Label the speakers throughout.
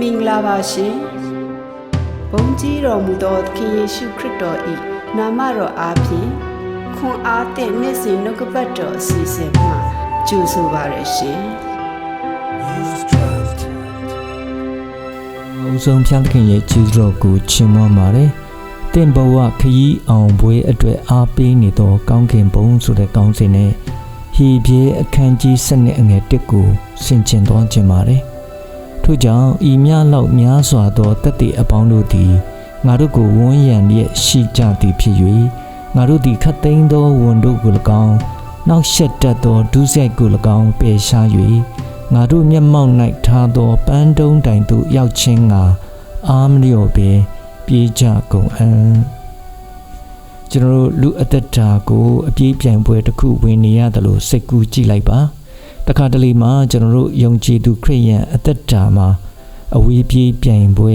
Speaker 1: မင်္ဂလာပါရှင်ဘုန်းကြီးတော်မူသောသခင်ယေရှုခရစ်တော်၏နာမတော်အားဖြင့်ခွန်အားသည့်နေ့စဉ်နှုတ်ကပတ်တော်အစီအစဉ်မှာကြိုဆိုပါရရှင်
Speaker 2: အဆုံးဖျားသခင်ရဲ့ကျေးဇူးတော်ကိုချီးမွမ်းပါတယ်။တင့်ဘဝခရီးအောင်ပွဲအတွက်အားပေးနေသောကောင်းကင်ဘုံဆိုတဲ့ကောင်းစဉ်နဲ့ဟီပြေအခန်းကြီး7နှစ်အငယ်1ကိုဆင်ခြင်သွားခြင်းပါတယ်။ ထို့ကြောင့်ဤများလောက်များစွာသောတသက်အပေါင်းတို့သည်ငါတို့ကိုဝန်းရံလျက်ရှိကြသည်ဖြစ်၍ငါတို့သည်ခတ်သိမ်းသောဝန်တို့ကို၎င်းနောက်ဆက်တတ်သောဒုစရိုက်ကို၎င်းပယ်ရှား၍ငါတို့မျက်မှောက်၌ထားသောပန်းတုံးတိုင်သို့ရောက်ခြင်းငါအာမလျော့ပင်ပြေးကြကုန်အံ့ကျွန်တော်တို့လူအသက်တာကိုအပြေးပြိုင်ပွဲတစ်ခုဝင်နေရတယ်လို့စိတ်ကူးကြည့်လိုက်ပါ တခါတလေမှာကျွန်တော်တို့ယုံကြည်သူခရိယန်အသက်တာမှာအဝေးပြေးပြိုင်ပွဲ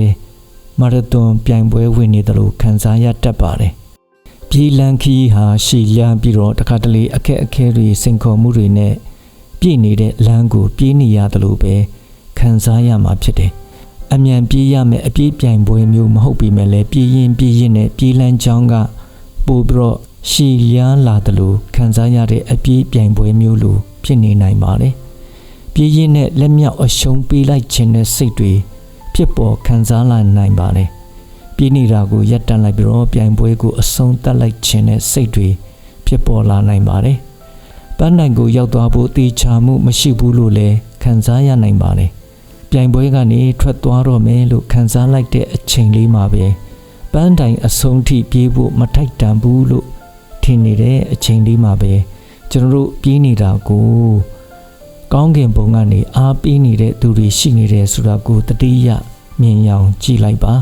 Speaker 2: မာရသွန်ပြိုင်ပွဲဝင်နေတယ်လို့ခံစားရတတ်ပါတယ်ပြေးလန်းခီးဟာရှည်လျားပြီးတော့တခါတလေအခက်အခဲတွေစိန်ခေါ်မှုတွေနဲ့ပြည့်နေတဲ့လမ်းကိုပြေးနေရတယ်လို့ပဲခံစားရမှာဖြစ်တယ်အမြန်ပြေးရမယ်အပြေးပြိုင်ပွဲမျိုးမဟုတ်ပေမဲ့လည်းပြေးရင်ပြေးရင်နဲ့ပြေးလန်းချောင်းကပို့ပြီးတော့ရှည်လျားလာတယ်လို့ခံစားရတဲ့အပြေးပြိုင်ပွဲမျိုးလို ဖြစ်နေနိုင်ပါတယ်ပြေးရင်နဲ့လက်မြောက်အရှုံးပေးလိုက်ခြင်းနဲ့စိတ်တွေဖြစ်ပေါ်ခံစားလာနိုင်ပါတယ်ပြေးနေတာကိုရပ်တန့်လိုက်ပြီးတော့ပြိုင်ပွဲကိုအဆုံးသတ်လိုက်ခြင်းနဲ့စိတ်တွေဖြစ်ပေါ်လာနိုင်ပါတယ်ပန်းနိုင်ကိုရောက်သွားဖို့တေချာမှုမရှိဘူးလို့လည်းခံစားရနိုင်ပါတယ်ပြိုင်ပွဲကနေထွက်သွားတော့မယ်လို့ခံစားလိုက်တဲ့အချိန်လေးမှာပဲပန်းတိုင်အဆုံးထိပြေးဖို့မထိုက်တန်ဘူးလို့ထင်နေတဲ့အချိန်လေးမှာပဲ ကျွန်တော်တို့ပြေးနေတာကိုကောင်းကင်ဘုံကနေအားပေးနေတဲ့သူတွေရှိနေတယ်ဆိုတာကိုတတိယမြင်ရောင်ကြည့်လိုက်ပါ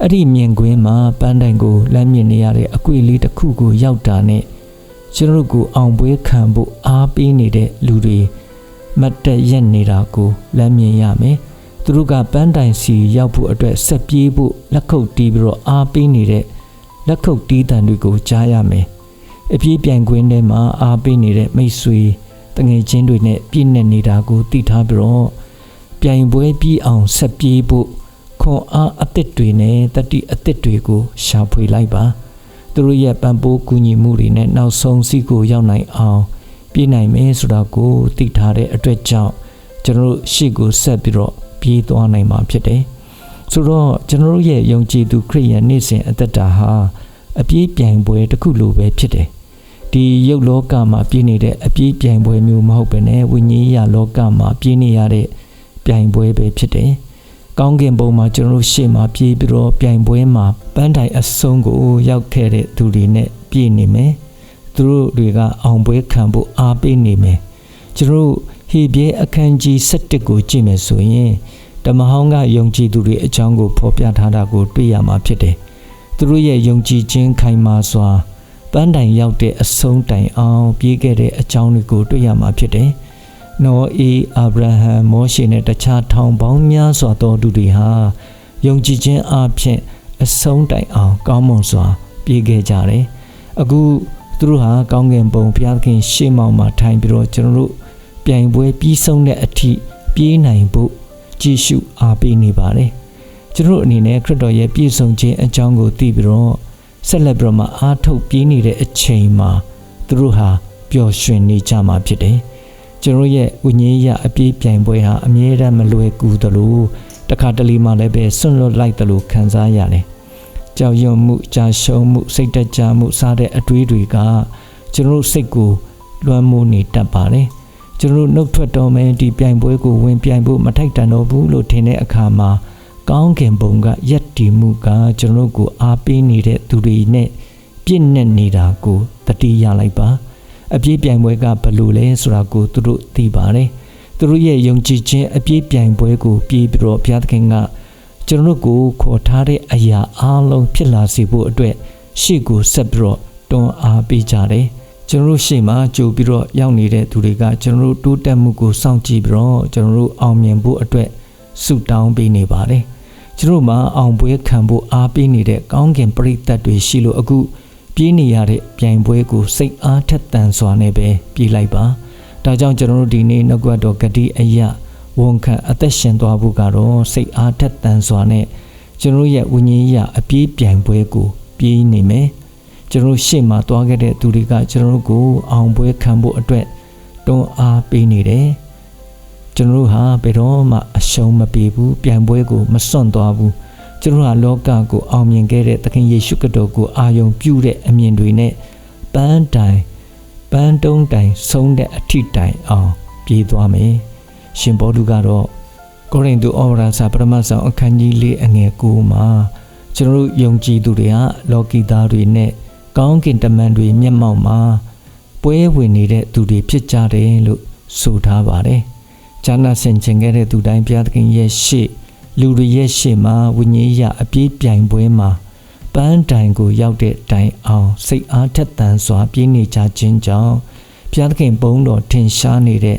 Speaker 2: အဲ့ဒီမြင်ကွင်းမှာပန်းတိုင်ကိုလမ်းမြင်နေရတဲ့အကွေလေးတစ်ခုကိုရောက်တာနဲ့ကျွန်တော်တို့ကိုအောင်ပွဲခံဖို့အားပေးနေတဲ့လူတွေမတ်တက်ရက်နေတာကိုလမ်းမြင်ရမယ်သူတို့ကပန်းတိုင်စီရောက်ဖို့အတွက်ဆက်ပြေးဖို့လက်ခုပ်တီးပြီးတော့အားပေးနေတဲ့လက်ခုပ်တီးတန်တွေကိုကြားရမယ် အပြေးပြိုင်ကွင်းထဲမှာအားပေးနေတဲ့မိတ်ဆွေတငယ်ချင်းတွေနဲ့ပြည့်နေနေတာကိုသိထားပြီးတော့ပြိုင်ပွဲပြီးအောင်ဆက်ပြေးဖို့ခွန်အားအသစ်တွေနဲ့တတိအသစ်တွေကိုရှာဖွေလိုက်ပါသူတို့ရဲ့ပံ့ပိုးကူညီမှုတွေနဲ့နောက်ဆုံးစီကိုရောက်နိုင်အောင်ပြေးနိုင်မယ်ဆိုတာကိုသိထားတဲ့အတွက်ကြောင့်ကျွန်တော်တို့ရှေ့ကိုဆက်ပြီးတော့ပြေးသွားနိုင်မှာဖြစ်တယ်ဆိုတော့ကျွန်တော်တို့ရဲ့ယုံကြည်သူခရိယန်နေ့စဉ်အသက်တာဟာအပြေးပြိုင်ပွဲတစ်ခုလိုပဲဖြစ်တယ် ဒီရုပ်လောကမှာပြည့်နေတဲ့အပြေးပြိုင်ပွဲမျိုးမဟုတ်ဘဲနဲ့ဝိညာဉ်ရေးလောကမှာပြည့်နေရတဲ့ပြိုင်ပွဲပဲဖြစ်တယ်။ကောင်းကင်ဘုံမှာကျွန်တော်တို့ရှေ့မှာပြေးပြီးတော့ပြိုင်ပွဲမှာပန်းတိုင်အဆုံးကိုရောက်ခဲ့တဲ့သူတွေနဲ့ပြည့်နေမယ်။သူတို့တွေကအောင်ပွဲခံဖို့အားပေးနေမယ်။ကျွန်တော်တို့ဟေပြေအခန်းကြီး7ကိုကြည့်မယ်ဆိုရင်ဓမ္မဟောင်းကယုံကြည်သူတွေအကြောင်းကိုဖော်ပြထားတာကိုတွေ့ရမှာဖြစ်တယ်။သူတို့ရဲ့ယုံကြည်ခြင်းခိုင်မာစွာ ပန်းတိုင်ရောက်တဲ့အဆုံးတိုင်အောင်ပြေးခဲ့တဲ့အကြောင်းတွေကိုတွေ့ရမှာဖြစ်တယ်။နော်အေအာဗြဟံမောရှေနဲ့တခြားထောင်ပေါင်းများစွာသောသူတွေဟာယုံကြည်ခြင်းအပြင်အဆုံးတိုင်အောင်ကောင်းမွန်စွာ ပြေးခဲ့ကြတယ်။အခုသူတို့ဟာကောင်းကင်ဘုံဘုရားသခင် ရှေ့မှောက်မှာထိုင်ပြီးတော့ကျွန်တော်တို့ပြိုင်ပွဲပြီးဆုံးတဲ့အထိပြေးနိုင်ဖို့ကြည်ရှုအားပေးနေပါတယ်။ကျွန်တော်တို့အနေနဲ့ခရစ်တော်ရဲ့ပြည့်စုံခြင်းအကြောင်းကိုသိပြီးတော့ ဆက်လက်ပြီးတော့မှအားထုတ်ပြေးနေတဲ့အချိန်မှာသူတို့ဟာပျော်ရွှင်နေကြမှာဖြစ်တယ်။ကျွန်တော်ရဲ့ဝိညာဉ်ရအပြေးပြိုင်ပွဲဟာအမြဲတမ်းမလွယ်ကူသလိုတခါတလေမှလည်းပဲဆွန့်လွတ်လိုက်သလိုခံစားရတယ်။ကြောက်ရွံ့မှုကြာရှုံးမှုစိတ်တကြမှုစတဲ့အတွေးတွေကကျွန်တော်စိတ်ကိုလွှမ်းမိုးနေတတ်ပါတယ်။ကျွန်တော်နှုတ်ထွက်တော်မယ်ဒီပြိုင်ပွဲကိုဝင်ပြိုင်ဖို့မထိုက်တန်တော့ဘူးလို့ထင်တဲ့အခါမှာ ကောင်းကင်ဘုံကရက်တည်မှုကကျွန်တော်တို့ကိုအားပေးနေတဲ့သူတွေနဲ့ပြည့်နဲ့နေတာကိုတတိယလိုက်ပါ အပြည့်ပြိုင်ပွဲကဘယ်လိုလဲဆိုတာကိုသူတို့သိပါတယ်သူတို့ရဲ့ယုံကြည်ခြင်းအပြည့်ပြိုင်ပွဲကိုပြေးပြီးတော့ဘုရားသခင်ကကျွန်တော်တို့ကိုခေါ်ထားတဲ့အရာအလုံးဖြစ်လာစေဖို့အတွက်ရှေ့ကိုဆက်ပြီးတော့တွန်းအားပေးကြတယ်ကျွန်တော်တို့ရှေ့မှာကြိုပြီးတော့ရောက်နေတဲ့သူတွေကကျွန်တော်တို့တိုးတက်မှုကိုစောင့်ကြည့်ပြီးတော့ကျွန်တော်တို့အောင်မြင်ဖို့အတွက်ဆုတောင်းပေးနေပါတယ် ကျွန်တော်မှအောင်ပွဲခံဖို့အားပေးနေတဲ့ကောင်းကင်ပရိသတ်တွေရှိလို့အခုပြေးနေရတဲ့ပြိုင်ပွဲကိုစိတ်အားထက်သန်စွာနဲ့ပဲပြေးလိုက်ပါဒါကြောင့်ကျွန်တော်တို့ဒီနေ့နှုတ်ကပတ်တော်ဂတိအယဝဝန်ခံအသက်ရှင်သွားဖို့ကတော့စိတ်အားထက်သန်စွာနဲ့ကျွန်တော်ရဲ့ဝိညာဉ်ရေးအပြေးပြိုင်ပွဲကိုပြေးနေမယ်ကျွန်တော်ရှေ့မှာသွားခဲ့တဲ့သူတွေကကျွန်တော်ကိုအောင်ပွဲခံဖို့အတွက်တွန်းအားပေးနေတယ် ကျွန်တော်ဟာဘယ်တော့မှအရှုံးမပေးဘူးပြိုင်ပွဲကိုမစွန့်သွားဘူးကျွန်တော်ဟာလောကကိုအောင်မြင်ခဲ့တဲ့သခင်ယေရှုခရစ်တော်ကိုအာယုံပြုတဲ့အမြင်တွေနဲ့ပန်းတိုင်ပန်းတုံးတိုင်ဆုံးတဲ့အထိတိုင်အောင်ပြေးသွားမယ်ရှင်ဘောဓုကတော့ကိုရိန္သုဩဝါဒစာပထမဆုံးအခန်းကြီး၄အငယ်9မှာကျွန်တော်တို့ယုံကြည်သူတွေကလောကီသားတွေနဲ့ကောင်းကင်တမန်တွေမျက်မှောက်မှာပွဲဝင်နေတဲ့သူတွေဖြစ်ကြတယ်လို့ဆိုထားပါတယ်။ ဈာနာဆင်ခြင်ခဲ့တဲ့သူတိုင်းဘုရားသခင်ရဲ့ရှေ့လူတွေရဲ့ရှေ့မှာဝိညာဉ်ရအပြေးပြိုင်ပွဲမှာပန်းတိုင်ကိုရောက်တဲ့တိုင်အောင်စိတ်အားထက်သန်စွာပြေးနေကြခြင်းကြောင့်ဘုရားသခင်ဘုန်းတော်ထင်ရှားနေတဲ့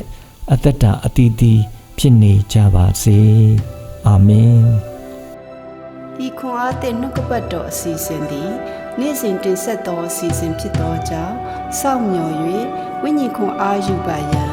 Speaker 2: အသက်တာအတီးတီးဖြစ်နေကြပါစေအာမင်
Speaker 1: ဤခွန်အားသည့်နှုတ်ကပတ်တော်အစီအစဉ်သည်နေ့စဉ်တင်ဆက်သောအစီအစဉ်ဖြစ်သောကြောင့်စောင့်မျှော်၍ဝိညာဉ်ခွန်အားယူပါရန်